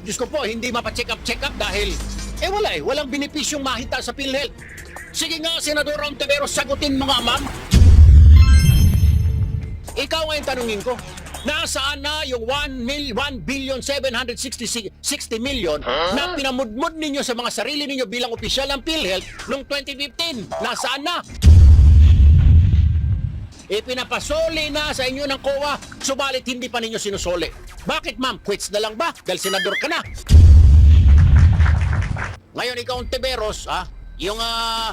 Diyos ko po, hindi mapacheck up, check up dahil, eh wala eh, walang benepisyong mahita sa PhilHealth. Sige nga, Senador Ontiveros, sagutin mga ma'am. Ikaw ngayon tanungin ko, nasaan na yung 1, mil, 1 billion 760 60 million na pinamudmud ninyo sa mga sarili ninyo bilang opisyal ng PhilHealth noong 2015? Nasaan na? Ipinapasoli na sa inyo ng COA, subalit hindi pa ninyo sinusoli. Bakit ma'am? Quits na lang ba? Dahil senador ka na. Ngayon ikaw ang Tiberos, ha? Yung ah,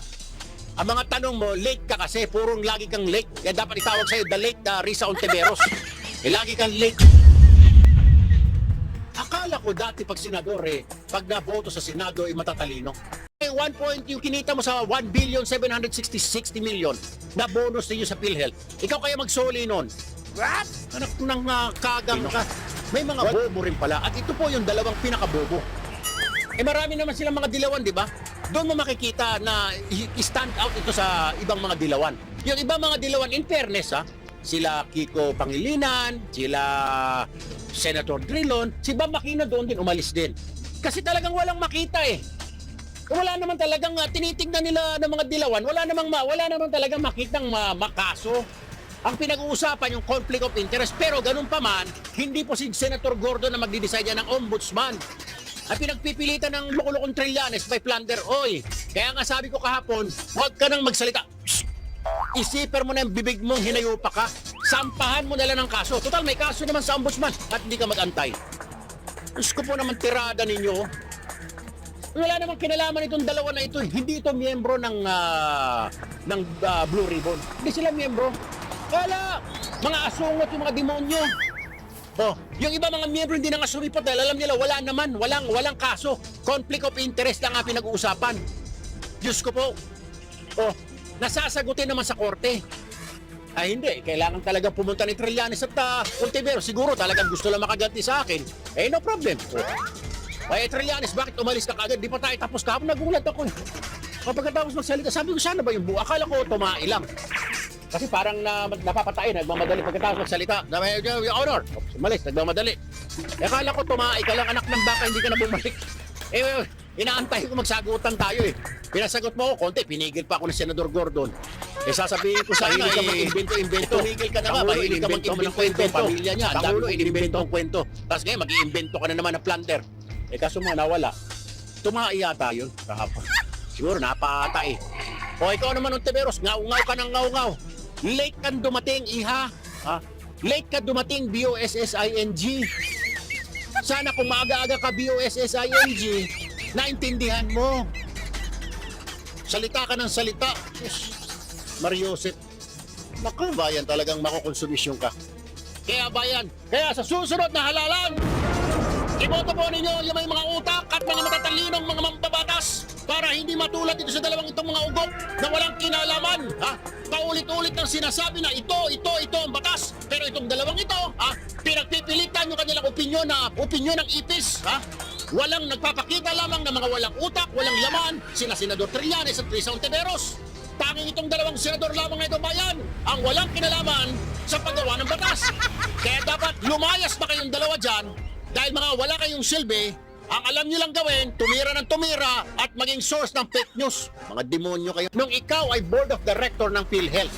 ang mga tanong mo, late ka kasi, purong lagi kang late. Kaya dapat itawag sa'yo, the late na Risa Ontiveros. eh, lagi kang late. Akala ko dati pag senador eh, pag naboto sa senado ay matatalino. Eh, one point yung kinita mo sa 1 billion 760 60 million na bonus ninyo sa PhilHealth. Ikaw kaya magsoli nun. What? Anak ng uh, kagang ka. May mga bobo rin pala. At ito po yung dalawang pinakabobo. Eh marami naman silang mga dilawan, di ba? Doon mo makikita na i-stand out ito sa ibang mga dilawan. Yung ibang mga dilawan, in fairness ha, sila Kiko Pangilinan, sila Senator Drilon, si Bam Aquino doon din umalis din. Kasi talagang walang makita eh. Wala naman talagang uh, tinitingnan nila ng mga dilawan, wala namang ma, wala naman talagang makitang ma, makaso. Ang pinag-uusapan yung conflict of interest pero ganun pa man, hindi po si Senator Gordon na magdi-decide yan ng ombudsman. Ang pinagpipilitan ng Locolocong Trillanes by Plunder, oy, kaya nga sabi ko kahapon, huwag ka nang magsalita. Isiper mo na yung bibig mong hinayupa ka. Sampahan mo na lang ng kaso. Total, may kaso naman sa ombudsman at hindi ka mag-antay. Diyos ko po naman tirada ninyo. Wala namang kinalaman itong dalawa na ito. eh. Hindi ito miyembro ng ah, ng ah, Blue Ribbon. Hindi sila miyembro. Wala! Mga asungot yung mga demonyo. Oh, yung iba mga miyembro hindi na nga sumipot dahil alam nila wala naman, walang walang kaso. Conflict of interest lang ang pinag-uusapan. Diyos ko po. Oh, nasasagutin naman sa korte. Ay hindi, kailangan talaga pumunta ni Trillanes at uh. Siguro talagang gusto lang makaganti sa akin. Eh no problem. Oh. Ay Trillanes, bakit umalis ka kagad? Di pa tayo tapos kahapon, nagulat ako. Kapagkatapos magsalita, sabi ko sana ba yung buo? Akala ko tumai lang. Kasi parang na, napapatay, nagmamadali pagkatapos magsalita. Dami, your honor. Umalis, nagmamadali. Eh, akala ko tumai ka lang, anak ng baka, hindi ka na bumalik. Eh, inaantay ko magsagutan tayo eh. Pinasagot mo ako, konti, pinigil pa ako ng Senador Gordon. Eh, sasabihin ko sa Mahilig ka eh, mag-invento-invento. Tumigil ka na ba? Pangulo, Mahilig ka mag-invento. kwento. Pamilya niya. Ang dami mo inimbento ang kwento. Tapos ngayon, mag-iimbento ka na naman ng planter. Eh, kaso mo, nawala. Tumai yata yun kahapon. Siguro napata eh. O ikaw naman, Ontiveros, ngaw-ngaw ka ng ngaw-ngaw. Late kang dumating, iha. Ha? Late ka dumating, B-O-S-S-I-N-G. Sana kung maaga-aga ka B-O-S-S-I-N-G, naintindihan mo. Salita ka ng salita. Yes. Mariosep. Naku, bayan talagang makukonsumisyon ka. Kaya bayan, kaya sa susunod na halalan, iboto po ninyo yung may mga utak at mga matatalinong mga mambabatas para hindi matulad dito sa dalawang itong mga ugok na walang kinalaman. Ha? Paulit-ulit ng sinasabi na ito, ito, ito ang batas. Pero itong dalawang ito, ha? pinagpipilitan yung kanilang opinyon na opinyon ng ipis. Ha? Walang nagpapakita lamang ng mga walang utak, walang laman, sina Senador Trillanes at Risa Ontiveros. Tanging itong dalawang senador lamang na bayan ang walang kinalaman sa paggawa ng batas. Kaya dapat lumayas na kayong dalawa dyan dahil mga wala kayong silbi, ang alam nyo lang gawin, tumira ng tumira at maging source ng fake news. Mga demonyo kayo. Nung ikaw ay board of director ng PhilHealth,